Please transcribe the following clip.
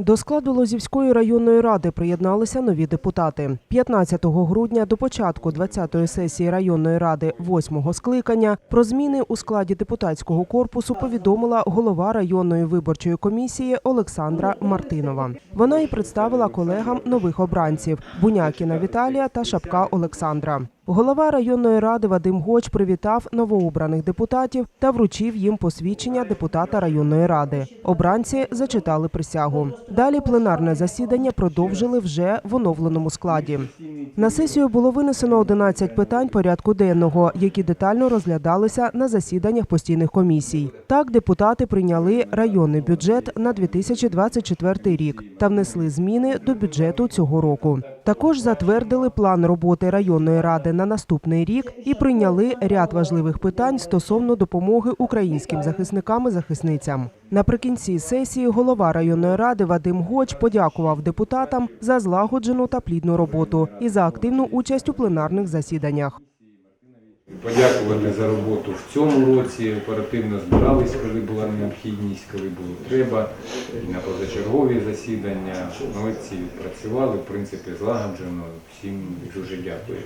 До складу Лозівської районної ради приєдналися нові депутати. 15 грудня до початку 20-ї сесії районної ради 8-го скликання про зміни у складі депутатського корпусу повідомила голова районної виборчої комісії Олександра Мартинова. Вона і представила колегам нових обранців Бунякіна Віталія та Шапка Олександра. Голова районної ради Вадим Гоч привітав новообраних депутатів та вручив їм посвідчення депутата районної ради. Обранці зачитали присягу. Далі пленарне засідання продовжили вже в оновленому складі. На сесію було винесено 11 питань порядку денного, які детально розглядалися на засіданнях постійних комісій. Так, депутати прийняли районний бюджет на 2024 рік та внесли зміни до бюджету цього року. Також затвердили план роботи районної ради на наступний рік і прийняли ряд важливих питань стосовно допомоги українським захисникам і захисницям. Наприкінці сесії голова районної ради Вадим Гоч подякував депутатам за злагоджену та плідну роботу і за активну участь у пленарних засіданнях. Подякувати за роботу в цьому році. Оперативно збирались, коли була необхідність, коли було треба. І на позачергові засідання молодці відпрацювали, в принципі, злагоджено. Всім дуже дякую.